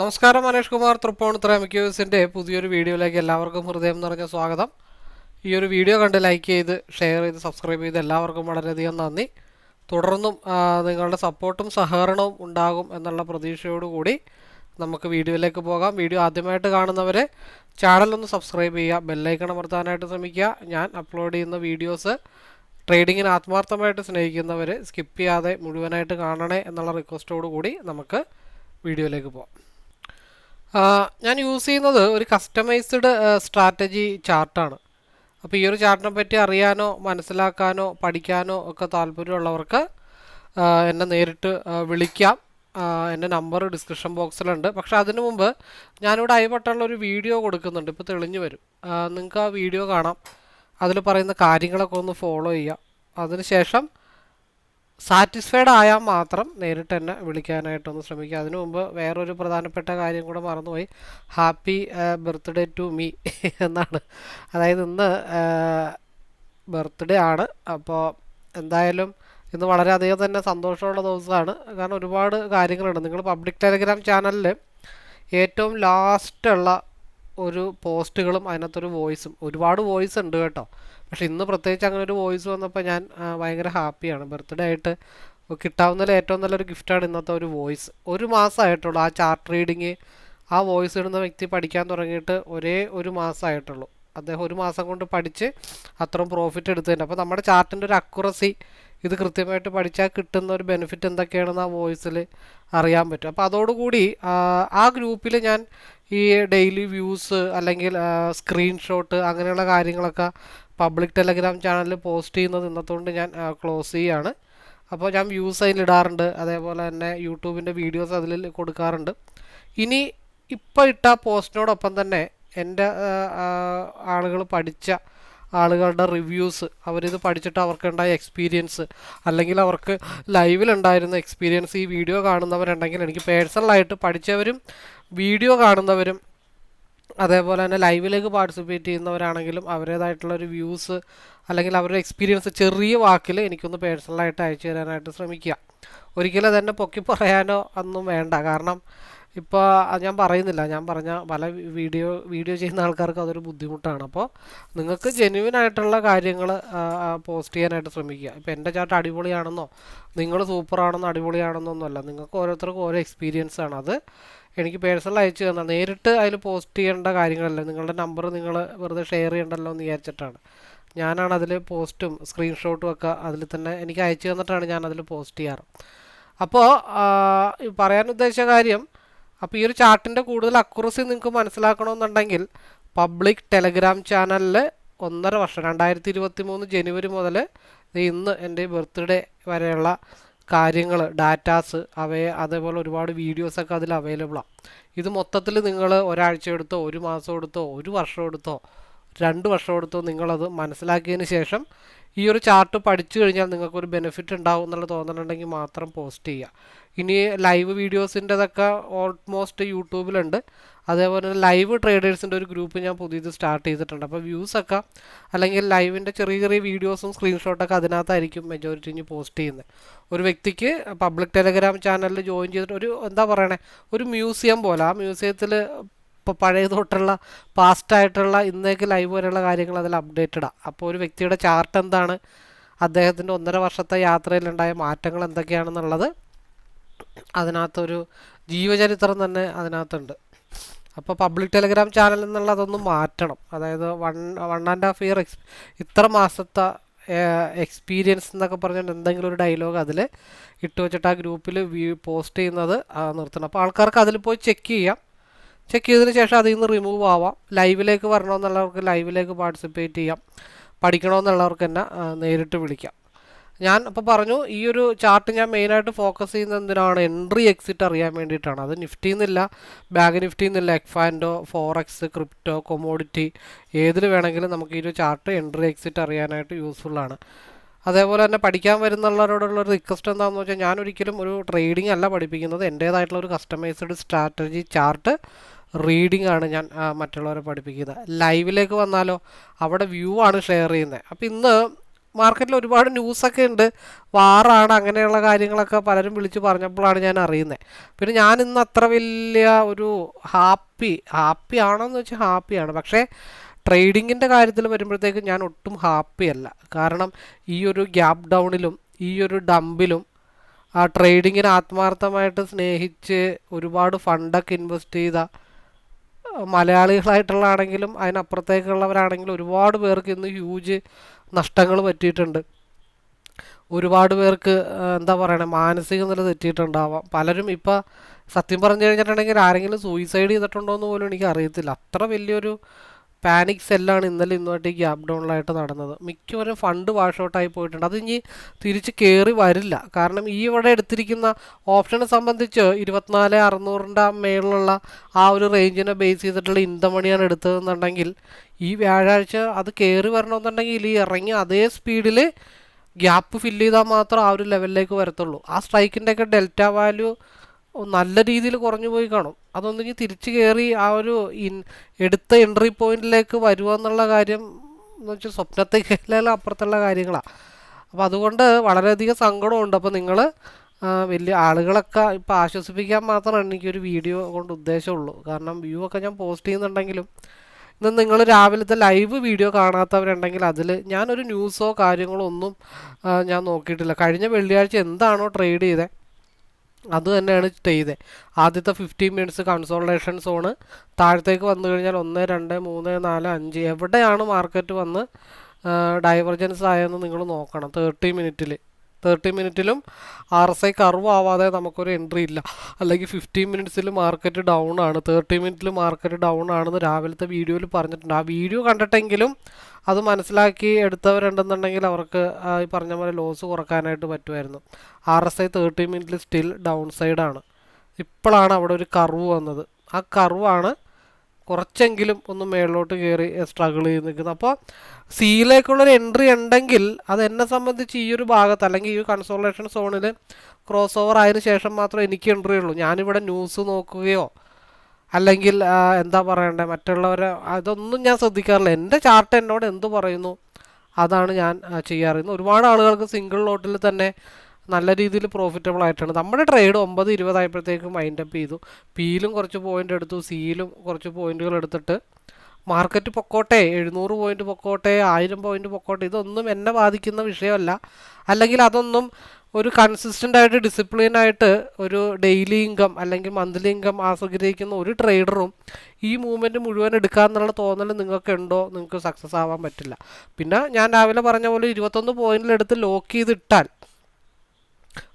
നമസ്കാരം മനേഷ് കുമാർ തൃപ്പൂണിത്തുറ എംക്യൂസിന്റെ പുതിയൊരു വീഡിയോയിലേക്ക് എല്ലാവർക്കും ഹൃദയം നിറഞ്ഞ സ്വാഗതം. ഈ ഒരു വീഡിയോ കണ്ട് ലൈക്ക് ചെയ്ത് ഷെയർ ചെയ്ത് സബ്സ്ക്രൈബ് ചെയ്ത് എല്ലാവർക്കും വളരെയധികം നന്ദി. തുടർന്നും നിങ്ങളുടെ സപ്പോർട്ടും സഹകരണവും ഉണ്ടാകും എന്നുള്ള പ്രതീക്ഷയോടുകൂടി നമുക്ക് വീഡിയോയിലേക്ക് പോകാം. വീഡിയോ ആദ്യമായിട്ട് കാണുന്നവരെ ചാനലൊന്ന് സബ്സ്ക്രൈബ് ചെയ്യുക ബെല്ലൈക്കൺ അമർത്താനായിട്ട് ശ്രമിക്കുക. ഞാൻ അപ്ലോഡ് ചെയ്യുന്ന വീഡിയോസ് ട്രേഡിങ്ങിന് ആത്മാർത്ഥമായിട്ട് സ്നേഹിക്കുന്നവർ സ്കിപ്പ് ചെയ്യാതെ മുഴുവനായിട്ട് കാണണേ എന്നുള്ള റിക്വസ്റ്റോടു കൂടി നമുക്ക് വീഡിയോയിലേക്ക് പോകാം. ഞാൻ യൂസ് ചെയ്യുന്നത് ഒരു കസ്റ്റമൈസ്ഡ് സ്ട്രാറ്റജി ചാർട്ടാണ്. അപ്പോൾ ഈ ഒരു ചാർട്ടിനെ പറ്റി അറിയാനോ മനസ്സിലാക്കാനോ പഠിക്കാനോ ഒക്കെ താല്പര്യമുള്ളവർക്ക് എന്നെ നേരിട്ട് വിളിക്കാം. എന്റെ നമ്പർ ഡിസ്ക്രിപ്ഷൻ ബോക്സിലുണ്ട് പക്ഷേ അതിനു മുമ്പ് ഞാനിവിടെ ഐ ഒരു വീഡിയോ കൊടുക്കുന്നുണ്ട്. ഇപ്പോൾ തെളിഞ്ഞു വരും. നിങ്ങൾക്ക് ആ വീഡിയോ കാണാം. അതിൽ പറയുന്ന കാര്യങ്ങളൊക്കെ ഒന്ന് ഫോളോ ചെയ്യാം. അതിനുശേഷം സാറ്റിസ്ഫൈഡ് ആയാൽ മാത്രം നേരിട്ട് തന്നെ വിളിക്കാനായിട്ടൊന്ന് ശ്രമിക്കുക. അതിനു മുമ്പ് വേറൊരു പ്രധാനപ്പെട്ട കാര്യം കൂടെ മറന്നുപോയി. ഹാപ്പി ബർത്ത്ഡേ ടു മീ എന്നാണ്. അതായത് ഇന്ന് ബർത്ത്ഡേ ആണ്. അപ്പോൾ എന്തായാലും ഇന്ന് വളരെയധികം തന്നെ സന്തോഷമുള്ള ദിവസമാണ്. കാരണം ഒരുപാട് കാര്യങ്ങളുണ്ട്. നിങ്ങൾ പബ്ലിക് ടെലിഗ്രാം ചാനലിൽ ഏറ്റവും ലാസ്റ്റുള്ള ഒരു പോസ്റ്റുകളും അതിനകത്തൊരു വോയിസും ഒരുപാട് വോയിസ് ഉണ്ട് കേട്ടോ. പക്ഷെ ഇന്ന് പ്രത്യേകിച്ച് അങ്ങനെ ഒരു വോയിസ് വന്നപ്പോൾ ഞാൻ ഭയങ്കര ഹാപ്പിയാണ് ബർത്ത്ഡേ ആയിട്ട് കിട്ടാവുന്നതിൽ ഏറ്റവും നല്ലൊരു ഗിഫ്റ്റാണ് ഇന്നത്തെ ഒരു വോയിസ് ഒരു മാസമായിട്ടുള്ളൂ ആ ചാർട്ട് റീഡിങ് ആ വോയിസ് ഇടുന്ന വ്യക്തി പഠിക്കാൻ തുടങ്ങിയിട്ട് ഒരേ ഒരു മാസമായിട്ടുള്ളൂ അദ്ദേഹം ഒരു മാസം കൊണ്ട് പഠിച്ച് അത്രയും പ്രോഫിറ്റ് എടുത്തതിന്റെ അപ്പോൾ നമ്മുടെ ചാർട്ടിന്റെ ഒരു അക്കുറസി ഇത് കൃത്യമായിട്ട് പഠിച്ചാൽ കിട്ടുന്ന ഒരു ബെനിഫിറ്റ് എന്തൊക്കെയാണെന്ന് ആ വോയിസിൽ അറിയാൻ പറ്റും. അപ്പോൾ അതോടുകൂടി ആ ഗ്രൂപ്പിൽ ഞാൻ ഈ ഡെയിലി വ്യൂസ് അല്ലെങ്കിൽ സ്ക്രീൻഷോട്ട് അങ്ങനെയുള്ള കാര്യങ്ങളൊക്കെ പബ്ലിക് ടെലഗ്രാം ചാനലിൽ പോസ്റ്റ് ചെയ്യുന്നത് ഇന്നത്തോണ്ട് ഞാൻ ക്ലോസ് ചെയ്യാണ്. അപ്പോൾ ഞാൻ വ്യൂസ് അതിലിടാറുണ്ട് അതേപോലെ തന്നെ യൂട്യൂബിന്റെ വീഡിയോസ് അതിൽ കൊടുക്കാറുണ്ട്. ഇനി ഇപ്പോൾ ഇട്ട പോസ്റ്റിനോടൊപ്പം തന്നെ എന്റെ ആളുകൾ പഠിച്ച ആളുകളുടെ റിവ്യൂസ് അവരിത് പഠിച്ചിട്ട് അവർക്കുണ്ടായ എക്സ്പീരിയൻസ് അല്ലെങ്കിൽ അവർക്ക് ലൈവിലുണ്ടായിരുന്ന എക്സ്പീരിയൻസ് ഈ വീഡിയോ കാണുന്നവരുണ്ടെങ്കിൽ എനിക്ക് പേഴ്സണലായിട്ട് പഠിച്ചവരും വീഡിയോ കാണുന്നവരും അതേപോലെ തന്നെ ലൈവിലേക്ക് പാർട്ടിസിപ്പേറ്റ് ചെയ്യുന്നവരാണെങ്കിലും അവരുടേതായിട്ടുള്ള ഒരു വ്യൂസ് അല്ലെങ്കിൽ അവരുടെ എക്സ്പീരിയൻസ് ചെറിയ വാക്കിൽ എനിക്കൊന്ന് പേഴ്സണലായിട്ട് അയച്ചു തരാനായിട്ട് ശ്രമിക്കുക. ഒരിക്കലും തന്നെ പൊക്കി പറയാനോ ഒന്നും വേണ്ട. കാരണം ഇപ്പോൾ ഞാൻ പറയുന്നില്ല. ഞാൻ പറഞ്ഞ പല വീഡിയോ വീഡിയോ ചെയ്യുന്ന ആൾക്കാർക്ക് അതൊരു ബുദ്ധിമുട്ടാണ്. അപ്പോൾ നിങ്ങൾക്ക് ജെന്യുവൻ ആയിട്ടുള്ള കാര്യങ്ങൾ പോസ്റ്റ് ചെയ്യാനായിട്ട് ശ്രമിക്കുക. ഇപ്പോൾ എന്റെ ചാട്ട് അടിപൊളിയാണെന്നോ നിങ്ങൾ സൂപ്പറാണെന്നോ അടിപൊളിയാണെന്നോ ഒന്നുമല്ല. നിങ്ങൾക്ക് ഓരോരുത്തർക്കും ഓരോ എക്സ്പീരിയൻസ് ആണ്. അത് എനിക്ക് പേഴ്സണൽ അയച്ചു തന്നാൽ നേരിട്ട് അതിൽ പോസ്റ്റ് ചെയ്യേണ്ട കാര്യങ്ങളല്ല. നിങ്ങളുടെ നമ്പർ നിങ്ങൾ വെറുതെ ഷെയർ ചെയ്യണ്ടല്ലോ എന്ന് വിചാരിച്ചിട്ടാണ്. ഞാനാണ് അതിൽ പോസ്റ്റും സ്ക്രീൻഷോട്ടും ഒക്കെ അതിൽ തന്നെ എനിക്ക് അയച്ചു തന്നിട്ടാണ് ഞാൻ അതിൽ പോസ്റ്റ് ചെയ്യാറ്. അപ്പോൾ പറയാൻ ഉദ്ദേശിച്ച കാര്യം അപ്പോൾ ഈ ഒരു ചാർട്ടിന്റെ കൂടുതൽ അക്കുറസി നിങ്ങൾക്ക് മനസ്സിലാക്കണമെന്നുണ്ടെങ്കിൽ പബ്ലിക് ടെലഗ്രാം ചാനലിൽ ഒന്നര വർഷം രണ്ടായിരത്തി ഇരുപത്തി മൂന്ന് ജനുവരി മുതൽ ഇന്ന് എന്റെ ബർത്ത്ഡേ വരെയുള്ള കാര്യങ്ങൾ ഡാറ്റാസ് അവയെ അതേപോലെ ഒരുപാട് വീഡിയോസൊക്കെ അതിൽ അവൈലബിളാണ് ഇത് മൊത്തത്തിൽ നിങ്ങൾ ഒരാഴ്ച എടുത്തോ ഒരു മാസം എടുത്തോ ഒരു വർഷം എടുത്തോ രണ്ട് വർഷം എടുത്തോ നിങ്ങളത് മനസ്സിലാക്കിയതിന് ശേഷം ഈ ഒരു ചാർട്ട് പഠിച്ചു കഴിഞ്ഞാൽ നിങ്ങൾക്കൊരു ബെനിഫിറ്റ് ഉണ്ടാവും എന്നുള്ള തോന്നലുണ്ടെങ്കിൽ മാത്രം പോസ്റ്റ് ചെയ്യുക. ഇനി ലൈവ് വീഡിയോസിന്റെതൊക്കെ ഓൾമോസ്റ്റ് യൂട്യൂബിലുണ്ട്. അതേപോലെ തന്നെ ലൈവ് ട്രേഡേഴ്സിന്റെ ഒരു ഗ്രൂപ്പ് ഞാൻ പുതിയത് സ്റ്റാർട്ട് ചെയ്തിട്ടുണ്ട്. അപ്പോൾ വ്യൂസൊക്കെ അല്ലെങ്കിൽ ലൈവിന്റെ ചെറിയ ചെറിയ വീഡിയോസും സ്ക്രീൻഷോട്ടൊക്കെ അതിനകത്തായിരിക്കും മെജോറിറ്റി ഇനി പോസ്റ്റ് ചെയ്യുന്നത് ഒരു വ്യക്തിക്ക് പബ്ലിക് ടെലഗ്രാം ചാനലിൽ ജോയിൻ ചെയ്തിട്ട് ഒരു എന്താ പറയണേ ഒരു മ്യൂസിയം പോലെ. ആ മ്യൂസിയത്തിൽ ഇപ്പോൾ പഴയ തൊട്ടുള്ള പാസ്റ്റ് ആയിട്ടുള്ള ഇന്നേക്ക് ലൈവ് വരെയുള്ള കാര്യങ്ങൾ അതിൽ അപ്ഡേറ്റഡാണ് അപ്പോൾ ഒരു വ്യക്തിയുടെ ചാർട്ട് എന്താണ് അദ്ദേഹത്തിന്റെ ഒന്നര വർഷത്തെ യാത്രയിലുണ്ടായ മാറ്റങ്ങൾ എന്തൊക്കെയാണെന്നുള്ളത് അതിനകത്തൊരു ജീവചരിത്രം തന്നെ അതിനകത്തുണ്ട്. അപ്പോൾ പബ്ലിക് ടെലിഗ്രാം ചാനൽ എന്നുള്ളതൊന്നും മാറ്റണം. അതായത് one one and half year X ഇത്ര മാസത്തെ എക്സ്പീരിയൻസ് എന്നൊക്കെ പറഞ്ഞുകൊണ്ട് എന്തെങ്കിലും ഒരു ഡയലോഗ് അതിൽ ഇട്ട് വെച്ചിട്ട് ആ ഗ്രൂപ്പിൽ വ്യൂ പോസ്റ്റ് ചെയ്യുന്നത് നിർത്തണം. അപ്പോൾ ആൾക്കാർക്ക് അതിൽ പോയി ചെക്ക് ചെയ്യാം. ചെക്ക് ചെയ്തതിന് ശേഷം അതിൽ നിന്ന് റിമൂവ് ആവാം. ലൈവിലേക്ക് വരണമെന്നുള്ളവർക്ക് ലൈവിലേക്ക് പാർട്ടിസിപ്പേറ്റ് ചെയ്യാം. പഠിക്കണമെന്നുള്ളവർക്ക് തന്നെ നേരിട്ട് വിളിക്കാം. ഞാൻ അപ്പോൾ പറഞ്ഞു ഈ ഒരു ചാർട്ട് ഞാൻ മെയിനായിട്ട് ഫോക്കസ് ചെയ്യുന്നത് എന്തിനാണ്? എൻട്രി എക്സിറ്റ് അറിയാൻ വേണ്ടിയിട്ടാണ്. അത് നിഫ്റ്റി എന്നില്ല ബാങ്ക് നിഫ്റ്റി എന്നില്ല എക്ഫാൻഡോ ഫോറക്സ് ക്രിപ്റ്റോ കൊമോഡിറ്റി ഏതിൽ വേണമെങ്കിലും നമുക്ക് ഈ ഒരു ചാർട്ട് എൻട്രി എക്സിറ്റ് അറിയാനായിട്ട് യൂസ്ഫുള്ളാണ് അതേപോലെ തന്നെ പഠിക്കാൻ വരുന്നുള്ളവരോടുള്ള ഒരു റിക്വസ്റ്റ് എന്താണെന്ന് വെച്ചാൽ ഞാൻ ഒരിക്കലും ഒരു ട്രേഡിംഗ് അല്ല പഠിപ്പിക്കുന്നത്. എന്റേതായിട്ടുള്ള ഒരു കസ്റ്റമൈസ്ഡ് സ്ട്രാറ്റജി ചാർട്ട് റീഡിംഗ് ആണ് ഞാൻ മറ്റുള്ളവരെ പഠിപ്പിക്കുന്നത്. ലൈവിലേക്ക് വന്നാലോ അവിടെ വ്യൂ ആണ് ഷെയർ ചെയ്യുന്നത്. അപ്പോൾ ഇന്ന് മാർക്കറ്റിൽ ഒരുപാട് ന്യൂസൊക്കെ ഉണ്ട്. വാറാണ് അങ്ങനെയുള്ള കാര്യങ്ങളൊക്കെ പലരും വിളിച്ച് പറഞ്ഞപ്പോഴാണ് ഞാൻ അറിയുന്നത് പിന്നെ ഞാൻ ഇന്ന് അത്ര വലിയ ഒരു ഹാപ്പി ഹാപ്പി ആണോ എന്ന് വെച്ചാൽ ഹാപ്പിയാണ് പക്ഷേ ട്രേഡിങ്ങിന്റെ കാര്യത്തിൽ വരുമ്പോഴത്തേക്കും ഞാൻ ഒട്ടും ഹാപ്പിയല്ല കാരണം ഈ ഒരു ഗ്യാപ് ഡൗണിലും ഈ ഒരു ഡംപിലും ആ ട്രേഡിങ്ങിനെ ആത്മാർത്ഥമായിട്ട് സ്നേഹിച്ച് ഒരുപാട് ഫണ്ടൊക്കെ ഇൻവെസ്റ്റ് ചെയ്ത മലയാളികളായിട്ടുള്ളതാണെങ്കിലും അതിനപ്പുറത്തേക്കുള്ളവരാണെങ്കിലും ഒരുപാട് പേർക്ക് ഇന്ന് ഹ്യൂജ് നഷ്ടങ്ങൾ പറ്റിയിട്ടുണ്ട്. ഒരുപാട് പേർക്ക് എന്താ പറയണേ മാനസിക നില തെറ്റിയിട്ടുണ്ടാവാം. പലരും ഇപ്പം സത്യം പറഞ്ഞു കഴിഞ്ഞിട്ടുണ്ടെങ്കിൽ ആരെങ്കിലും സൂയിസൈഡ് ചെയ്തിട്ടുണ്ടോ എന്ന് പോലും എനിക്ക് അറിയത്തില്ല അത്ര വലിയൊരു പാനിക് സെല്ലാണ് ഇന്നലെ ഇന്നുമായിട്ട് ഗ്യാപ് ഡൗണിലായിട്ട് നടന്നത്. മിക്കവരും ഫണ്ട് വാഷ് ഔട്ടായി പോയിട്ടുണ്ട്. അത് ഇനി തിരിച്ച് കയറി വരില്ല. കാരണം ഈ ഇവിടെ എടുത്തിരിക്കുന്ന ഓപ്ഷനെ സംബന്ധിച്ച് ഇരുപത്തിനാല് അറുന്നൂറിന്റെ മേളിലുള്ള ആ ഒരു റേഞ്ചിനെ ബേസ് ചെയ്തിട്ടുള്ള ഇന്തമണിയാണ് എടുത്തതെന്നുണ്ടെങ്കിൽ ഈ വ്യാഴാഴ്ച അത് കയറി വരണമെന്നുണ്ടെങ്കിൽ ഈ ഇറങ്ങി അതേ സ്പീഡിൽ ഗ്യാപ്പ് ഫില്ല് ചെയ്താൽ മാത്രം ആ ഒരു ലെവലിലേക്ക് വരത്തുള്ളൂ. ആ സ്ട്രൈക്കിന്റെയൊക്കെ ഡെൽറ്റ വാല്യൂ നല്ല രീതിയിൽ കുറഞ്ഞു പോയി കാണും. അതൊന്നെങ്കിൽ തിരിച്ചു കയറി ആ ഒരു ഇൻ എടുത്ത എൻട്രി പോയിന്റിലേക്ക് വരുക എന്നുള്ള കാര്യം എന്ന് വെച്ചാൽ സ്വപ്നത്തേക്കാളും അപ്പുറത്തുള്ള കാര്യങ്ങളാണ് അപ്പോൾ അതുകൊണ്ട് വളരെയധികം സങ്കടമുണ്ട്. അപ്പോൾ നിങ്ങൾ വലിയ ആളുകളൊക്കെ ഇപ്പോൾ ആശ്വസിപ്പിക്കാൻ മാത്രമാണ് എനിക്കൊരു വീഡിയോ കൊണ്ട് ഉദ്ദേശമുള്ളൂ കാരണം വ്യൂ ഒക്കെ ഞാൻ പോസ്റ്റ് ചെയ്യുന്നുണ്ടെങ്കിലും ഇന്ന് നിങ്ങൾ രാവിലത്തെ ലൈവ് വീഡിയോ കാണാത്തവരുണ്ടെങ്കിൽ അതിൽ ഞാനൊരു ന്യൂസോ കാര്യങ്ങളോ ഒന്നും ഞാൻ നോക്കിയിട്ടില്ല. കഴിഞ്ഞ വെള്ളിയാഴ്ച എന്താണോ ട്രേഡ് ചെയ്തത് അത് തന്നെയാണ് ചെയ്തത് ആദ്യത്തെ ഫിഫ്റ്റീൻ മിനിറ്റ്സ് കൺസോൾട്ടേഷൻ സോണ് താഴത്തേക്ക് വന്നു കഴിഞ്ഞാൽ ഒന്ന് രണ്ട് മൂന്ന് നാല് അഞ്ച് എവിടെയാണ് മാർക്കറ്റ് വന്ന് ഡൈവർജൻസ് ആയെന്ന് നിങ്ങൾ നോക്കണം. തേർട്ടി മിനിറ്റിൽ തേർട്ടി മിനിറ്റിലും ആർ എസ് ഐ കർവ് ആവാതെ നമുക്കൊരു എൻട്രി ഇല്ല. അല്ലെങ്കിൽ ഫിഫ്റ്റീൻ മിനിറ്റ്സിൽ മാർക്കറ്റ് ഡൗൺ ആണ്. തേർട്ടി മിനിറ്റിൽ മാർക്കറ്റ് ഡൗൺ ആണെന്ന് രാവിലത്തെ വീഡിയോയിൽ പറഞ്ഞിട്ടുണ്ട്. ആ വീഡിയോ കണ്ടിട്ടെങ്കിലും അത് മനസ്സിലാക്കി എടുത്തവരുണ്ടെന്നുണ്ടെങ്കിൽ അവർക്ക് ഈ പറഞ്ഞ പോലെ ലോസ് കുറക്കാനായിട്ട് പറ്റുമായിരുന്നു. ആർ എസ് ഐ തേർട്ടി മിനിറ്റിൽ സ്റ്റിൽ ഡൗൺ സൈഡാണ് ഇപ്പോഴാണ് അവിടെ ഒരു കർവ് വന്നത്. ആ കർവാണ് കുറച്ചെങ്കിലും ഒന്ന് മേളിലോട്ട് കയറി സ്ട്രഗിൾ ചെയ്ത് നിൽക്കുന്നത്. അപ്പോൾ സിയിലേക്കുള്ളൊരു എൻട്രി ഉണ്ടെങ്കിൽ അത് എന്നെ സംബന്ധിച്ച് ഈ ഒരു ഭാഗത്ത് അല്ലെങ്കിൽ ഈ കൺസോളേഷൻ സോണിൽ ക്രോസ് ഓവർ ആയതിനു ശേഷം മാത്രമേ എനിക്ക് എൻട്രി ഉള്ളൂ. ഞാനിവിടെ ന്യൂസ് നോക്കുകയോ അല്ലെങ്കിൽ എന്താ പറയണ്ടേ മറ്റുള്ളവരെ അതൊന്നും ഞാൻ ശ്രദ്ധിക്കാറില്ല. എന്റെ ചാർട്ട് എന്നോട് എന്ത് പറയുന്നു അതാണ് ഞാൻ ചെയ്യാറുന്നത് ചെയ്യാറ്. ഒരുപാട് ആളുകൾക്ക് സിംഗിൾ ലോട്ടിൽ തന്നെ നല്ല രീതിയിൽ പ്രോഫിറ്റബിൾ ആയിട്ടാണ് നമ്മുടെ ട്രേഡ് ഒമ്പത് ഇരുപതായപ്പോഴത്തേക്കും മൈൻഡ് അപ്പ് ചെയ്തു. പിയിലും കുറച്ച് പോയിന്റ് എടുത്തു സിയിലും കുറച്ച് പോയിന്റുകൾ എടുത്തിട്ട് മാർക്കറ്റ് പൊക്കോട്ടെ എഴുന്നൂറ് പോയിന്റ് പൊക്കോട്ടെ ആയിരം പോയിന്റ് പൊക്കോട്ടെ ഇതൊന്നും എന്നെ ബാധിക്കുന്ന വിഷയമല്ല. അല്ലെങ്കിൽ അതൊന്നും ഒരു കൺസിസ്റ്റന്റ് ആയിട്ട് ഡിസിപ്ലിൻ ആയിട്ട് ഒരു ഡെയിലി ഇൻകം അല്ലെങ്കിൽ മന്ത്ലി ഇൻകം ആസ്വദിക്കുന്ന ഒരു ട്രേഡറും ഈ മൂവ്മെന്റ് മുഴുവൻ എടുക്കാമെന്നുള്ള തോന്നൽ നിങ്ങൾക്ക് ഉണ്ടോ? നിങ്ങൾക്ക് സക്സസ് ആവാൻ പറ്റില്ല. പിന്നെ ഞാൻ രാവിലെ പറഞ്ഞ പോലെ ഇരുപത്തൊന്ന് പോയിന്റിലെടുത്ത് ലോക്ക് ചെയ്തിട്ടാൽ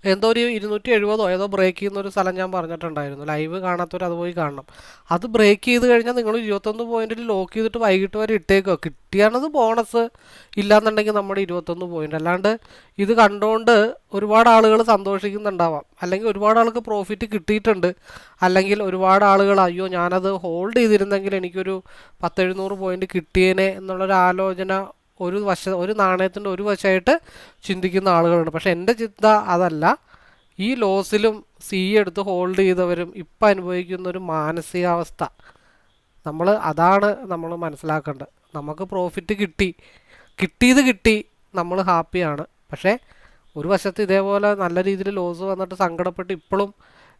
എന്തോ ഒരു ഇരുന്നൂറ്റി എഴുപതോ ഏതോ ബ്രേക്ക് ചെയ്യുന്ന ഒരു സ്ഥലം ഞാൻ പറഞ്ഞിട്ടുണ്ടായിരുന്നു. ലൈവ് കാണാത്തവർ അത് പോയി കാണണം. അത് ബ്രേക്ക് ചെയ്ത് കഴിഞ്ഞാൽ നിങ്ങൾ ഇരുപത്തൊന്ന് പോയിന്റിൽ ലോക്ക് ചെയ്തിട്ട് വൈകിട്ട് വരെ ഇട്ടേക്കോ. കിട്ടിയാണത് ബോണസ് ഇല്ലാന്നുണ്ടെങ്കിൽ നമ്മുടെ ഇരുപത്തൊന്ന് പോയിന്റ് അല്ലാണ്ട് ഇത് കണ്ടുകൊണ്ട് ഒരുപാട് ആളുകൾ സന്തോഷിക്കുന്നുണ്ടാവാം. അല്ലെങ്കിൽ ഒരുപാട് ആൾക്ക് പ്രോഫിറ്റ് കിട്ടിയിട്ടുണ്ട്. അല്ലെങ്കിൽ ഒരുപാട് ആളുകൾ അയ്യോ ഞാനത് ഹോൾഡ് ചെയ്തിരുന്നെങ്കിൽ എനിക്കൊരു പത്തെഴുന്നൂറ് പോയിന്റ് കിട്ടിയേനെ എന്നുള്ളൊരു ആലോചന ഒരു വശ ഒരു നാണയത്തിന്റെ ഒരു വശമായിട്ട് ചിന്തിക്കുന്ന ആളുകളുണ്ട്. പക്ഷേ എന്റെ ചിന്ത അതല്ല. ഈ ലോസിലും സി എടുത്ത് ഹോൾഡ് ചെയ്തവരും ഇപ്പം അനുഭവിക്കുന്ന ഒരു മാനസികാവസ്ഥ. നമ്മൾ അതാണ് നമ്മൾ മനസ്സിലാക്കേണ്ടത്. നമുക്ക് പ്രോഫിറ്റ് കിട്ടി. കിട്ടിയത് കിട്ടി. നമ്മൾ ഹാപ്പിയാണ് പക്ഷേ ഒരു വശത്ത് ഇതേപോലെ നല്ല രീതിയിൽ ലോസ് വന്നിട്ട് സങ്കടപ്പെട്ട് ഇപ്പോഴും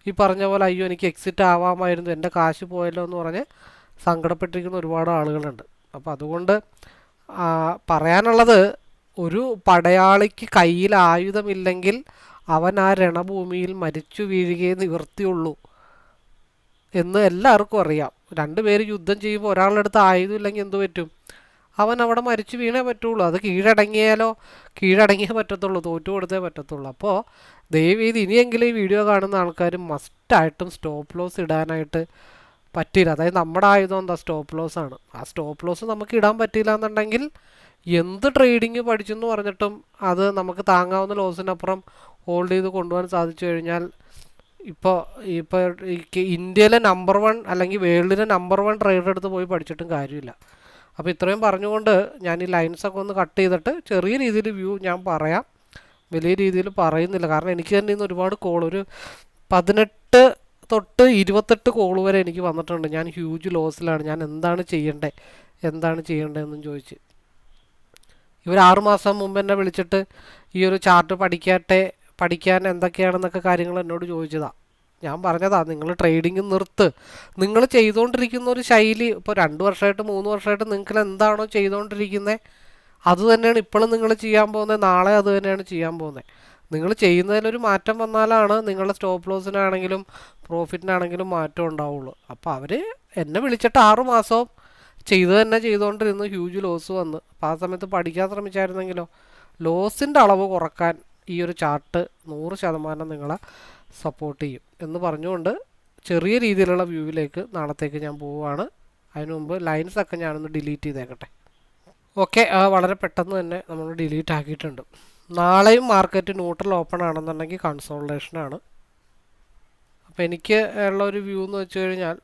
ഈ പറഞ്ഞ പോലെ അയ്യോ എനിക്ക് എക്സിറ്റ് ആവാമായിരുന്നു. എന്റെ കാശ് പോയല്ലോ എന്ന് പറഞ്ഞ് സങ്കടപ്പെട്ടിരിക്കുന്ന ഒരുപാട് ആളുകളുണ്ട്. അപ്പോൾ അതുകൊണ്ട് പറയാനുള്ളത് ഒരു പടയാളിക്ക് കയ്യിൽ ആയുധമില്ലെങ്കിൽ അവൻ ആ രണഭൂമിയിൽ മരിച്ചു വീഴുകയേ നിവൃത്തിയുള്ളൂ എന്ന് എല്ലാവർക്കും അറിയാം. രണ്ടുപേര് യുദ്ധം ചെയ്യുമ്പോൾ ഒരാളുടെ അടുത്ത് ആയുധം ഇല്ലെങ്കിൽ എന്തു പറ്റും? അവൻ അവിടെ മരിച്ചു വീണേ പറ്റുള്ളൂ. അത് കീഴടങ്ങിയാലോ? കീഴടങ്ങിയേ പറ്റത്തുള്ളൂ. തോറ്റു കൊടുത്തേ പറ്റത്തുള്ളൂ. അപ്പോൾ ദയവ് ഇത് ഇനിയെങ്കിലും ഈ വീഡിയോ കാണുന്ന ആൾക്കാർ മസ്റ്റായിട്ടും സ്റ്റോപ്പ് ലോസ് ഇടാനായിട്ട് പറ്റില്ല അതായത് നമ്മുടെ ആയുധം എന്താ? സ്റ്റോപ്പ് ലോസ് ആണ്. ആ സ്റ്റോപ്പ് ലോസ് നമുക്ക് ഇടാൻ പറ്റില്ല എന്നുണ്ടെങ്കിൽ എന്ത് ട്രേഡിങ് പഠിച്ചെന്ന് പറഞ്ഞിട്ടും അത് നമുക്ക് താങ്ങാവുന്ന ലോസിനപ്പുറം ഹോൾഡ് ചെയ്ത് കൊണ്ടുപോകാൻ സാധിച്ചു കഴിഞ്ഞാൽ ഇപ്പോൾ ഇപ്പോൾ ഇന്ത്യയിലെ നമ്പർ വൺ അല്ലെങ്കിൽ വേൾഡിലെ നമ്പർ വൺ ട്രേഡർ എടുത്ത് പോയി പഠിച്ചിട്ടും കാര്യമില്ല. അപ്പോൾ ഇത്രയും പറഞ്ഞുകൊണ്ട് ഞാൻ ഈ ലൈൻസൊക്കെ ഒന്ന് കട്ട് ചെയ്തിട്ട് ചെറിയ രീതിയിൽ വ്യൂ ഞാൻ പറയാം. വലിയ രീതിയിൽ പറയുന്നില്ല. കാരണം എനിക്ക് തന്നെ ഇന്ന് ഒരുപാട് കോൾ ഒരു പതിനെട്ട് തൊട്ട് ഇരുപത്തെട്ട് കോൾ വരെ എനിക്ക് വന്നിട്ടുണ്ട്. ഞാൻ ഹ്യൂജ് ലോസിലാണ് ഞാൻ എന്താണ് ചെയ്യേണ്ടത് എന്താണ് ചെയ്യേണ്ടതെന്നും ചോദിച്ച്. ഇവർ ആറുമാസം മുമ്പ് എന്നെ വിളിച്ചിട്ട് ഈ ഒരു ചാർട്ട് പഠിക്കട്ടെ പഠിക്കാൻ എന്തൊക്കെയാണെന്നൊക്കെ കാര്യങ്ങൾ എന്നോട് ചോദിച്ചതാണ് ഞാൻ പറഞ്ഞതാ നിങ്ങൾ ട്രേഡിങ് നിർത്ത്. നിങ്ങൾ ചെയ്തുകൊണ്ടിരിക്കുന്ന ഒരു ശൈലി ഇപ്പോൾ രണ്ട് വർഷമായിട്ട് മൂന്ന് വർഷമായിട്ട് നിങ്ങൾക്ക് എന്താണോ ചെയ്തുകൊണ്ടിരിക്കുന്നത് അത് തന്നെയാണ് ഇപ്പോഴും നിങ്ങൾ ചെയ്യാൻ പോകുന്നത് നാളെ അത് തന്നെയാണ് ചെയ്യാൻ പോകുന്നത് നിങ്ങൾ ചെയ്യുന്നതിലൊരു മാറ്റം വന്നാലാണ് നിങ്ങളുടെ സ്റ്റോപ്പ് ലോസിനാണെങ്കിലും പ്രോഫിറ്റിനാണെങ്കിലും മാറ്റം ഉണ്ടാവുള്ളൂ. അപ്പോൾ അവർ എന്നെ വിളിച്ചിട്ട് ആറ് മാസവും ചെയ്ത് തന്നെ ചെയ്തുകൊണ്ടിരുന്നു ഹ്യൂജ് ലോസ് വന്ന്. അപ്പോൾ ആ സമയത്ത് പഠിക്കാൻ ശ്രമിച്ചായിരുന്നെങ്കിലോ ലോസിന്റെ അളവ് കുറയ്ക്കാൻ ഈ ഒരു ചാർട്ട് നൂറ് ശതമാനം നിങ്ങളെ സപ്പോർട്ട് ചെയ്യും. എന്ന് പറഞ്ഞുകൊണ്ട് ചെറിയ രീതിയിലുള്ള വ്യൂവിലേക്ക് നാളത്തേക്ക് ഞാൻ പോവുകയാണ്. അതിനു മുമ്പ് ലൈൻസ് ഒക്കെ ഞാനൊന്ന് ഡിലീറ്റ് ചെയ്തേക്കട്ടെ. ഓക്കെ വളരെ പെട്ടെന്ന് തന്നെ നമ്മൾ ഡിലീറ്റ് ആക്കിയിട്ടുണ്ട്. നാളെയും മാർക്കറ്റ് ന്യൂട്രൽ ഓപ്പൺ ആണെന്നുണ്ടെങ്കിൽ കൺസോൾട്ടേഷനാണ് അപ്പോൾ എനിക്ക് ഉള്ള ഒരു വ്യൂ എന്ന് വെച്ച് കഴിഞ്ഞാൽ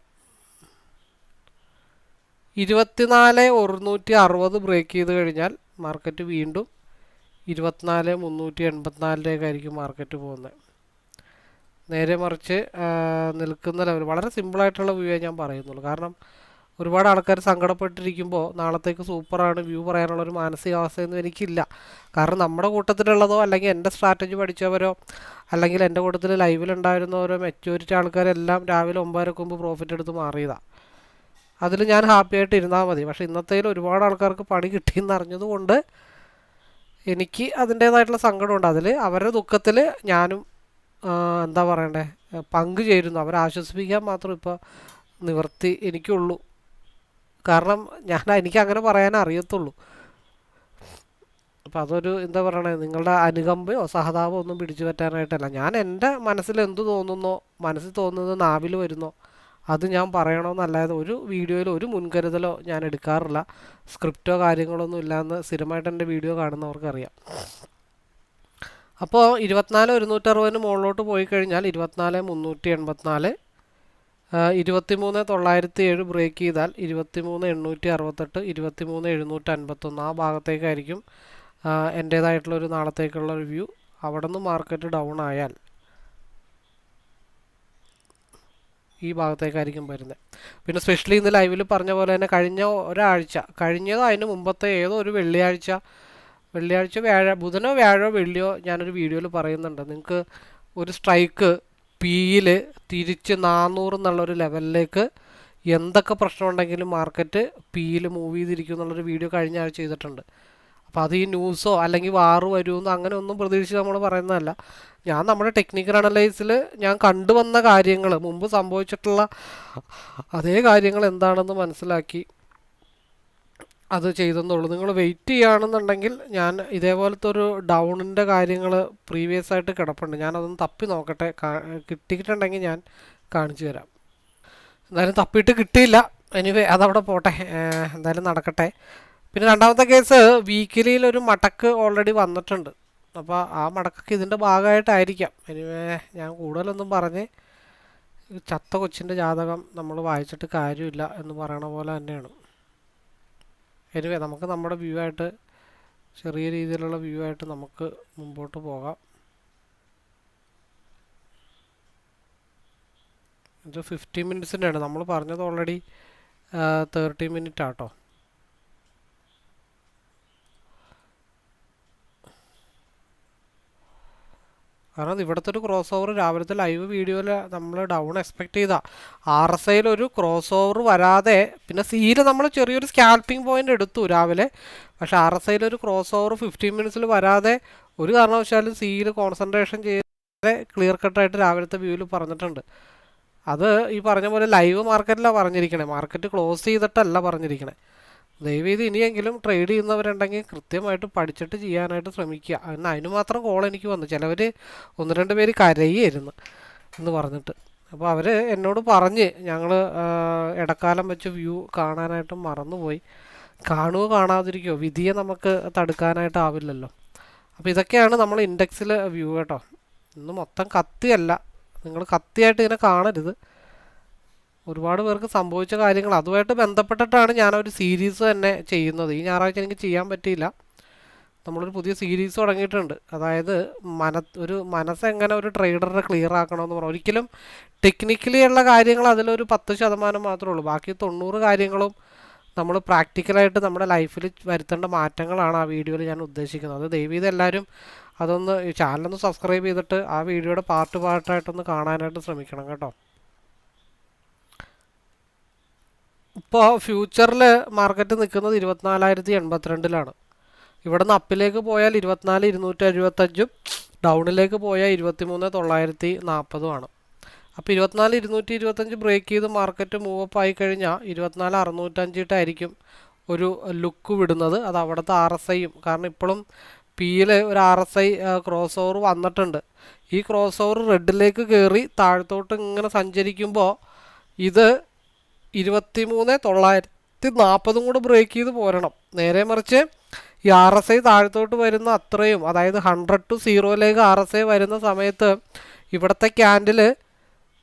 ഇരുപത്തിനാല് ഒരുന്നൂറ്റി അറുപത് ബ്രേക്ക് ചെയ്ത് കഴിഞ്ഞാൽ മാർക്കറ്റ് വീണ്ടും ഇരുപത്തിനാല് മുന്നൂറ്റി എൺപത്തിനാലിലേക്കായിരിക്കും മാർക്കറ്റ് പോകുന്നത്. നേരെ മറിച്ച് നിൽക്കുന്ന ലെവൽ വളരെ സിമ്പിളായിട്ടുള്ള വ്യൂ ഞാൻ പറയുന്നുള്ളൂ. കാരണം ഒരുപാട് ആൾക്കാർ സങ്കടപ്പെട്ടിരിക്കുമ്പോൾ നാളത്തേക്ക് സൂപ്പറാണ് വ്യൂ പറയാനുള്ള ഒരു മാനസികാവസ്ഥയൊന്നും എനിക്കില്ല. കാരണം നമ്മുടെ കൂട്ടത്തിലുള്ളതോ അല്ലെങ്കിൽ എന്റെ സ്ട്രാറ്റജി പഠിച്ചവരോ അല്ലെങ്കിൽ എന്റെ കൂട്ടത്തിൽ ലൈവിലുണ്ടായിരുന്നവരോ മെച്ചൂരിറ്റി ആൾക്കാരെല്ലാം രാവിലെ ഒമ്പതരക്ക് മുമ്പ് പ്രോഫിറ്റ് എടുത്ത് മാറിയതാണ് അതിൽ ഞാൻ ഹാപ്പി ആയിട്ട് ഇരുന്നാൽ മതി. പക്ഷേ ഇന്നത്തേൽ ഒരുപാട് ആൾക്കാർക്ക് പണി കിട്ടിയെന്ന് അറിഞ്ഞതുകൊണ്ട് എനിക്ക് അതിന്റേതായിട്ടുള്ള സങ്കടമുണ്ട്. അതിൽ അവരുടെ ദുഃഖത്തിൽ ഞാനും എന്താ പറയണ്ടേ പങ്കു ചേരുന്നു. അവരെ ആശ്വസിപ്പിക്കാൻ മാത്രം ഇപ്പോൾ നിവർത്തി എനിക്കുള്ളൂ. കാരണം ഞാൻ എനിക്ക് അങ്ങനെ പറയാൻ അറിയത്തുള്ളൂ. അപ്പോൾ അതൊരു എന്താ പറയണേ നിങ്ങളുടെ അനുകമ്പയോ സഹതാപമോ ഒന്നും പിടിച്ചു പറ്റാനായിട്ടല്ല. ഞാൻ എന്റെ മനസ്സിൽ എന്ത് തോന്നുന്നോ മനസ്സിൽ തോന്നുന്നത് നാവിൽ വരുന്നോ അത് ഞാൻ പറയണമെന്നല്ലാതെ ഒരു വീഡിയോയിൽ ഒരു മുൻകരുതലോ ഞാൻ എടുക്കാറില്ല. സ്ക്രിപ്റ്റോ കാര്യങ്ങളൊന്നും ഇല്ലാന്ന് സ്ഥിരമായിട്ട് എന്റെ വീഡിയോ കാണുന്നവർക്കറിയാം. അപ്പോൾ ഇരുപത്തിനാല് ഒരുന്നൂറ്ററുപതിന് മുകളിലോട്ട് പോയി കഴിഞ്ഞാൽ ഇരുപത്തിനാല് മുന്നൂറ്റി എൺപത്തിനാല് ഇരുപത്തിമൂന്ന് തൊള്ളായിരത്തി ഏഴ് ബ്രേക്ക് ചെയ്താൽ ഇരുപത്തിമൂന്ന് എണ്ണൂറ്റി അറുപത്തെട്ട് ഇരുപത്തിമൂന്ന് എഴുന്നൂറ്റി അൻപത്തൊന്ന് ആ ഭാഗത്തേക്കായിരിക്കും എന്റേതായിട്ടുള്ള ഒരു നാളത്തേക്കുള്ള റിവ്യൂ വ്യൂ അവിടെ നിന്ന് മാർക്കറ്റ് ഡൗൺ ആയാൽ ഈ ഭാഗത്തേക്കായിരിക്കും വരുന്നത് പിന്നെ സ്പെഷ്യലി ഇന്ന് ലൈവിൽ പറഞ്ഞ പോലെ തന്നെ കഴിഞ്ഞ ഒരാഴ്ച കഴിഞ്ഞതോ അതിന് മുമ്പത്തെ ഏതോ ഒരു വെള്ളിയാഴ്ച വെള്ളിയാഴ്ച വ്യാഴ ബുധനോ വ്യാഴോ വെള്ളിയോ ഞാനൊരു വീഡിയോയിൽ പറയുന്നുണ്ട്. നിങ്ങൾക്ക് ഒരു സ്ട്രൈക്ക് പിയിൽ തിരിച്ച് നാനൂറ് എന്നുള്ളൊരു ലെവലിലേക്ക് എന്തൊക്കെ പ്രശ്നമുണ്ടെങ്കിലും മാർക്കറ്റ് പിയിൽ മൂവ് ചെയ്തിരിക്കും എന്നുള്ളൊരു വീഡിയോ കഴിഞ്ഞ ആഴ്ച ചെയ്തിട്ടുണ്ട്. അപ്പോൾ അത് ഈ ന്യൂസോ അല്ലെങ്കിൽ വാറ് വരുമെന്ന് അങ്ങനെ ഒന്നും പ്രതീക്ഷിച്ച് നമ്മൾ പറയുന്നതല്ല. ഞാൻ നമ്മുടെ ടെക്നിക്കൽ അനലൈസിൽ ഞാൻ കണ്ടുവന്ന കാര്യങ്ങൾ മുമ്പ് സംഭവിച്ചിട്ടുള്ള അതേ കാര്യങ്ങൾ എന്താണെന്ന് മനസ്സിലാക്കി അത് ചെയ്തെന്നുള്ളൂ. നിങ്ങൾ വെയിറ്റ് ചെയ്യുകയാണെന്നുണ്ടെങ്കിൽ ഞാൻ ഇതേപോലത്തെ ഒരു ഡൗണിന്റെ കാര്യങ്ങൾ പ്രീവിയസ് ആയിട്ട് കിടപ്പുണ്ട്. ഞാനതൊന്ന് തപ്പി നോക്കട്ടെ. കിട്ടിയിട്ടുണ്ടെങ്കിൽ ഞാൻ കാണിച്ചു തരാം. എന്തായാലും തപ്പിയിട്ട് കിട്ടിയില്ല. എനിവേ അതവിടെ പോട്ടെ. എന്തായാലും നടക്കട്ടെ. പിന്നെ രണ്ടാമത്തെ കേസ് വീക്കിലിയിൽ ഒരു മടക്ക് ഓൾറെഡി വന്നിട്ടുണ്ട്. അപ്പോൾ ആ മടക്കൊക്കെ ഇതിന്റെ ഭാഗമായിട്ടായിരിക്കാം. എനിവേ ഞാൻ കൂടുതലൊന്നും പറഞ്ഞ് ചത്ത കൊച്ചിന്റെ ജാതകം നമ്മൾ വായിച്ചിട്ട് കാര്യമില്ല എന്ന് പറയണ പോലെ തന്നെയാണ്. എനിവേ നമുക്ക് നമ്മുടെ വ്യൂ ആയിട്ട് ചെറിയ രീതിയിലുള്ള വ്യൂ ആയിട്ട് നമുക്ക് മുമ്പോട്ട് പോകാം. ഇത് ഫിഫ്റ്റി മിനിറ്റ്സിന്റെ ആണ് നമ്മൾ പറഞ്ഞത് ഓൾറെഡി തേർട്ടി മിനിറ്റ് ആട്ടോ. കാരണം ഇവിടുത്തെ ഒരു ക്രോസ് ഓവർ രാവിലത്തെ ലൈവ് വീഡിയോയിൽ നമ്മൾ ഡൗൺ എക്സ്പെക്ട് ചെയ്ത. ആർ എസ് ഐയിൽ ഒരു ക്രോസ് ഓവർ വരാതെ പിന്നെ സിയിൽ നമ്മൾ ചെറിയൊരു സ്കാൽപ്പിംഗ് പോയിന്റ് എടുത്തു രാവിലെ. പക്ഷെ ആർ എസ് ഐയിൽ ഒരു ക്രോസ് ഓവർ ഫിഫ്റ്റീൻ മിനിറ്റ്സിൽ വരാതെ ഒരു കാരണവശാലും സിയിൽ കോൺസെൻട്രേഷൻ ചെയ്യാതെ ക്ലിയർ കട്ടായിട്ട് രാവിലത്തെ വ്യൂവിൽ പറഞ്ഞിട്ടുണ്ട്. അത് ഈ പറഞ്ഞ പോലെ ലൈവ് മാർക്കറ്റിലാണ് പറഞ്ഞിരിക്കണേ. മാർക്കറ്റ് ക്ലോസ് ചെയ്തിട്ടല്ല പറഞ്ഞിരിക്കണേ. ദയവേത് ഇനിയെങ്കിലും ട്രേഡ് ചെയ്യുന്നവരുണ്ടെങ്കിൽ കൃത്യമായിട്ട് പഠിച്ചിട്ട് ചെയ്യാനായിട്ട് ശ്രമിക്കുക. എന്ന അതിന് മാത്രം കോൾ എനിക്ക് വന്നു. ചിലവർ ഒന്ന് രണ്ട് പേര് കരയായിരുന്നു എന്ന് പറഞ്ഞിട്ട്. അപ്പോൾ അവർ എന്നോട് പറഞ്ഞ് ഞങ്ങൾ ഇടക്കാലം വെച്ച് വ്യൂ കാണാനായിട്ട് മറന്നുപോയി. കാണുകയോ കാണാതിരിക്കുമോ വിധിയെ നമുക്ക് തടുക്കാനായിട്ടാവില്ലല്ലോ അപ്പോൾ ഇതൊക്കെയാണ് നമ്മൾ ഇൻഡെക്സിൽ വ്യൂ കേട്ടോ. ഇന്ന് മൊത്തം കത്തിയല്ല. നിങ്ങൾ കത്തിയായിട്ട് ഇതിനെ കാണരുത്. ഒരുപാട് പേർക്ക് സംഭവിച്ച കാര്യങ്ങൾ അതുമായിട്ട് ബന്ധപ്പെട്ടിട്ടാണ് ഞാനൊരു സീരീസ് തന്നെ ചെയ്യുന്നത്. ഈ ഞായറാഴ്ച എനിക്ക് ചെയ്യാൻ പറ്റിയില്ല. നമ്മളൊരു പുതിയ സീരീസ് തുടങ്ങിയിട്ടുണ്ട്. അതായത് മന ഒരു മനസ്സെങ്ങനെ ഒരു ട്രേഡറെ ക്ലിയർ ആക്കണമെന്ന് പറഞ്ഞു. ഒരിക്കലും ടെക്നിക്കലി ഉള്ള കാര്യങ്ങൾ അതിലൊരു പത്ത് ശതമാനം മാത്രമേ ഉള്ളൂ. ബാക്കി തൊണ്ണൂറ് കാര്യങ്ങളും നമ്മൾ പ്രാക്ടിക്കലായിട്ട് നമ്മുടെ ലൈഫിൽ വരുത്തേണ്ട മാറ്റങ്ങളാണ് ആ വീഡിയോയിൽ ഞാൻ ഉദ്ദേശിക്കുന്നത്. അത് ദയവീത് എല്ലാവരും അതൊന്ന് ചാനലൊന്ന് സബ്സ്ക്രൈബ് ചെയ്തിട്ട് ആ വീഡിയോയുടെ പാർട്ട് പാർട്ടായിട്ടൊന്ന് കാണാനായിട്ട് ശ്രമിക്കണം കേട്ടോ. ഇപ്പോൾ ഫ്യൂച്ചറിൽ മാർക്കറ്റ് നിൽക്കുന്നത് ഇരുപത്തിനാലായിരത്തി എൺപത്തിരണ്ടിലാണ്. ഇവിടെ നിന്ന് അപ്പിലേക്ക് പോയാൽ ഇരുപത്തിനാല് ഇരുന്നൂറ്റി എഴുപത്തഞ്ചും ഡൗണിലേക്ക് പോയാൽ ഇരുപത്തിമൂന്ന് തൊള്ളായിരത്തി നാൽപ്പതുമാണ്. അപ്പോൾ ഇരുപത്തിനാല് ഇരുന്നൂറ്റി ഇരുപത്തഞ്ച് ബ്രേക്ക് ചെയ്ത് മാർക്കറ്റ് മൂവ് അപ്പ് ആയി കഴിഞ്ഞാൽ ഇരുപത്തിനാല് അറുന്നൂറ്റഞ്ചിട്ടായിരിക്കും ഒരു ലുക്ക് വിടുന്നത്. അത് അവിടുത്തെ ആർ എസ് ഐയും കാരണം ഇപ്പോഴും പിയിൽ ഒരു R S I cross over വന്നിട്ടുണ്ട്. ഈ ക്രോസ് ഓവർ റെഡിലേക്ക് കയറി താഴത്തോട്ട് ഇങ്ങനെ സഞ്ചരിക്കുമ്പോൾ ഇത് ഇരുപത്തി മൂന്ന് തൊള്ളായിരത്തി നാൽപ്പതും കൂടെ ബ്രേക്ക് ചെയ്ത് പോരണം. നേരെ മറിച്ച് ഈ ആർ എസ് ഐ താഴത്തോട്ട് വരുന്ന അത്രയും അതായത് ഹൺഡ്രഡ് ടു സീറോയിലേക്ക് ആർ എസ് ഐ വരുന്ന സമയത്ത് ഇവിടുത്തെ ക്യാൻഡിൽ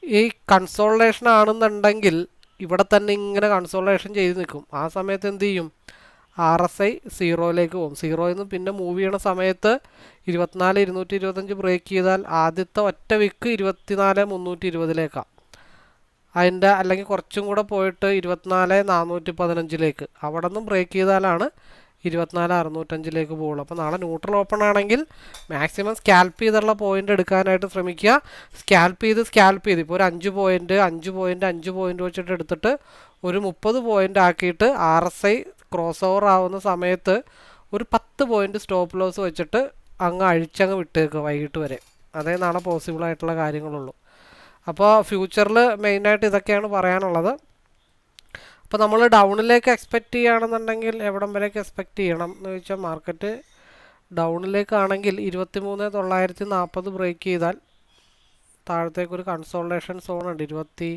ഈ കൺസോൾട്ടേഷൻ ആണെന്നുണ്ടെങ്കിൽ ഇവിടെ തന്നെ ഇങ്ങനെ കൺസോൾട്ടേഷൻ ചെയ്ത് നിൽക്കും. ആ സമയത്ത് എന്ത് ചെയ്യും? ആർ എസ് ഐ സീറോയിലേക്ക് പോകും. സീറോയിൽ നിന്ന് പിന്നെ മൂവ് ചെയ്യണ സമയത്ത് ഇരുപത്തിനാല് ഇരുന്നൂറ്റി ഇരുപത്തഞ്ച് ബ്രേക്ക് ചെയ്താൽ ആദ്യത്തെ ഒറ്റ വിക്ക് ഇരുപത്തിനാല് മുന്നൂറ്റി ഇരുപതിലേക്കാണ് അതിന്റെ അല്ലെങ്കിൽ കുറച്ചും കൂടെ പോയിട്ട് ഇരുപത്തിനാല് നാനൂറ്റി പതിനഞ്ചിലേക്ക് അവിടെ നിന്നും ബ്രേക്ക് ചെയ്താലാണ് ഇരുപത്തിനാല് അറുന്നൂറ്റഞ്ചിലേക്ക് പോകുള്ളൂ. അപ്പോൾ നാളെ ന്യൂട്രൽ ഓപ്പൺ ആണെങ്കിൽ മാക്സിമം സ്കാൽപ്പ് ചെയ്തുള്ള പോയിന്റ് എടുക്കാനായിട്ട് ശ്രമിക്കുക. സ്കാൽപ്പ് ചെയ്ത് സ്കാൽപ്പ് ചെയ്ത്. ഇപ്പോൾ ഒരു അഞ്ച് പോയിന്റ് അഞ്ച് പോയിന്റ് അഞ്ച് പോയിന്റ് വെച്ചിട്ട് എടുത്തിട്ട് ഒരു മുപ്പത് പോയിന്റ് ആക്കിയിട്ട് R S I cross over ആവുന്ന സമയത്ത് ഒരു പത്ത് പോയിന്റ് സ്റ്റോപ്പ് ലോസ് വെച്ചിട്ട് അങ്ങ് അഴിച്ചങ്ങ് വിട്ടേക്കുക വൈകിട്ട് വരെ. അതേ നാളെ പോസിബിൾ ആയിട്ടുള്ള കാര്യങ്ങളുള്ളൂ. അപ്പോൾ ഫ്യൂച്ചറിൽ മെയിനായിട്ട് ഇതൊക്കെയാണ് പറയാനുള്ളത്. അപ്പോൾ നമ്മൾ ഡൗണിലേക്ക് എക്സ്പെക്റ്റ് ചെയ്യുകയാണെന്നുണ്ടെങ്കിൽ എവിടം വരെയൊക്കെ എക്സ്പെക്റ്റ് ചെയ്യണം എന്ന് ചോദിച്ചാൽ മാർക്കറ്റ് ഡൗണിലേക്കാണെങ്കിൽ ഇരുപത്തി മൂന്ന് തൊള്ളായിരത്തി നാൽപ്പത് ബ്രേക്ക് ചെയ്താൽ താഴത്തേക്കൊരു കൺസോൾട്ടേഷൻ സോൺ ഉണ്ട്. ഇരുപത്തി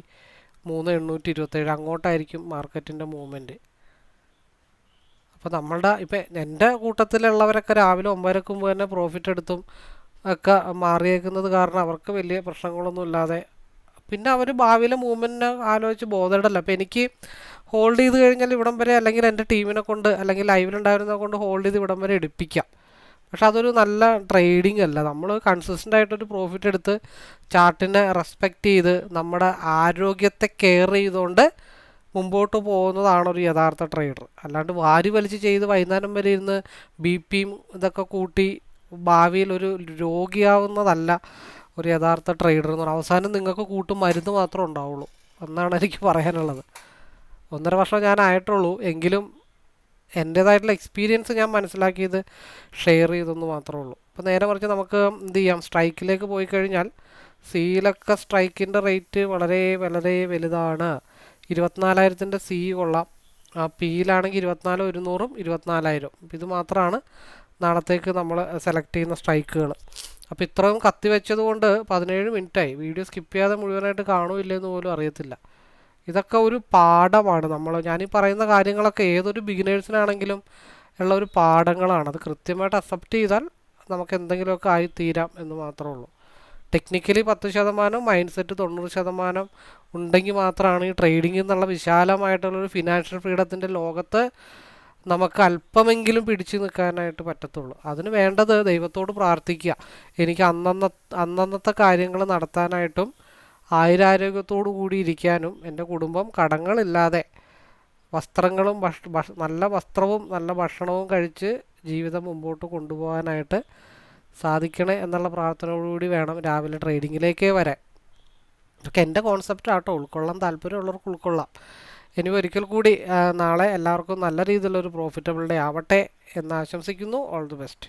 മൂന്ന് എണ്ണൂറ്റി ഇരുപത്തേഴ് അങ്ങോട്ടായിരിക്കും മാർക്കറ്റിന്റെ മൂവ്മെന്റ്. അപ്പോൾ നമ്മളുടെ ഇപ്പം എന്റെ കൂട്ടത്തിലുള്ളവരൊക്കെ രാവിലെ ഒമ്പതരക്ക് തന്നെ പ്രോഫിറ്റ് എടുത്തും ഒക്കെ മാറിയേക്കുന്നത് കാരണം അവർക്ക് വലിയ പ്രശ്നങ്ങളൊന്നും ഇല്ലാതെ പിന്നെ അവർ ഭാവിയിലെ മൂവ്മെന്റിനെ ആലോചിച്ച് ബോധപ്പെടല്ല അപ്പോൾ എനിക്ക് ഹോൾഡ് ചെയ്ത് കഴിഞ്ഞാൽ ഇവിടം വരെ അല്ലെങ്കിൽ എന്റെ ടീമിനെ കൊണ്ട് അല്ലെങ്കിൽ ലൈവിലുണ്ടായിരുന്നതിനെ കൊണ്ട് ഹോൾഡ് ചെയ്ത് ഇവിടം വരെ എടുപ്പിക്കാം. പക്ഷെ അതൊരു നല്ല ട്രേഡിംഗ് അല്ല. നമ്മൾ കൺസിസ്റ്റന്റ് ആയിട്ടൊരു പ്രോഫിറ്റ് എടുത്ത് ചാർട്ടിനെ റെസ്പെക്റ്റ് ചെയ്ത് നമ്മുടെ ആരോഗ്യത്തെ കെയർ ചെയ്തുകൊണ്ട് മുമ്പോട്ട് പോകുന്നതാണ് ഒരു യഥാർത്ഥ ട്രേഡർ അല്ലാണ്ട് വാരി വലിച്ച് ചെയ്ത് വൈകുന്നേരം വരെ ഇരുന്ന് ബി പിയും ഇതൊക്കെ കൂട്ടി ഭാവിയിൽ ഒരു രോഗിയാവുന്നതല്ല. ഒരു യഥാർത്ഥ ട്രേഡർ എന്ന് പറഞ്ഞാൽ അവസാനം നിങ്ങൾക്ക് കൂട്ടും മരുന്ന് മാത്രമേ ഉണ്ടാവുള്ളൂ. എന്നാണ് എനിക്ക് പറയാനുള്ളത്. ഒന്നര വർഷം ഞാൻ ആയിട്ടുള്ളൂ. എങ്കിലും എന്റേതായിട്ടുള്ള എക്സ്പീരിയൻസ് ഞാൻ മനസ്സിലാക്കിയത് ഷെയർ ചെയ്തെന്ന് മാത്രമേ ഉള്ളൂ. അപ്പോൾ നേരെ മറിച്ച് നമുക്ക് എന്ത് ചെയ്യാം? സ്ട്രൈക്കിലേക്ക് പോയി കഴിഞ്ഞാൽ സിയിലൊക്കെ സ്ട്രൈക്കിന്റെ റേറ്റ് വളരെ വളരെ വലുതാണ്. ഇരുപത്തിനാലായിരത്തിന്റെ സി കൊള്ളാം. ആ പിയിലാണെങ്കിൽ ഇരുപത്തിനാല് ഒരുന്നൂറും ഇരുപത്തിനാലായിരം. ഇത് മാത്രമാണ് നാളത്തേക്ക് നമ്മൾ സെലക്ട് ചെയ്യുന്ന സ്ട്രൈക്കുകൾ അപ്പോൾ ഇത്രയും കത്തി വെച്ചത് കൊണ്ട് പതിനേഴ് മിനിറ്റായി. വീഡിയോ സ്കിപ്പ് ചെയ്യാതെ മുഴുവനായിട്ട് കാണുമില്ലെന്ന് പോലും അറിയത്തില്ല. ഇതൊക്കെ ഒരു പാഠമാണ്. നമ്മൾ ഞാനീ പറയുന്ന കാര്യങ്ങളൊക്കെ ഏതൊരു ബിഗിനേഴ്സിനാണെങ്കിലും ഉള്ള ഒരു പാഠങ്ങളാണ്. അത് കൃത്യമായിട്ട് അക്സെപ്റ്റ് ചെയ്താൽ നമുക്ക് എന്തെങ്കിലുമൊക്കെ ആയി തീരാം എന്ന് മാത്രമേ ഉള്ളൂ. ടെക്നിക്കലി പത്ത് ശതമാനം മൈൻഡ് സെറ്റ് തൊണ്ണൂറ് ശതമാനം ഉണ്ടെങ്കിൽ മാത്രമാണ് ഈ ട്രേഡിംഗ് എന്നുള്ള വിശാലമായിട്ടുള്ളൊരു ഫിനാൻഷ്യൽ ഫ്രീഡത്തിന്റെ ലോകത്ത് നമുക്ക് അല്പമെങ്കിലും പിടിച്ചു നിൽക്കാനായിട്ട് പറ്റത്തുള്ളൂ. അതിന് വേണ്ടത് ദൈവത്തോട് പ്രാർത്ഥിക്കുക. എനിക്ക് അന്നന്ന അന്നന്നത്തെ കാര്യങ്ങൾ നടത്താനായിട്ടും ആയുരാരോഗ്യത്തോടു കൂടി ഇരിക്കാനും എന്റെ കുടുംബം കടങ്ങളില്ലാതെ വസ്ത്രങ്ങളും നല്ല വസ്ത്രവും നല്ല ഭക്ഷണവും കഴിച്ച് ജീവിതം മുമ്പോട്ട് കൊണ്ടുപോകാനായിട്ട് സാധിക്കണേ എന്നുള്ള പ്രാർത്ഥനയോടുകൂടി വേണം രാവിലെ ട്രേഡിങ്ങിലേക്ക് വരാൻ. ഇതൊക്കെ എന്റെ കോൺസെപ്റ്റ് ആട്ടോ ഉൾക്കൊള്ളാൻ താല്പര്യമുള്ളവർക്ക് ഉൾക്കൊള്ളാം. ഇനി ഒരിക്കൽ കൂടി നാളെ എല്ലാവർക്കും നല്ല രീതിയിലുള്ളൊരു പ്രോഫിറ്റബിൾ ഡേ ആവട്ടെ എന്ന് ആശംസിക്കുന്നു. All the best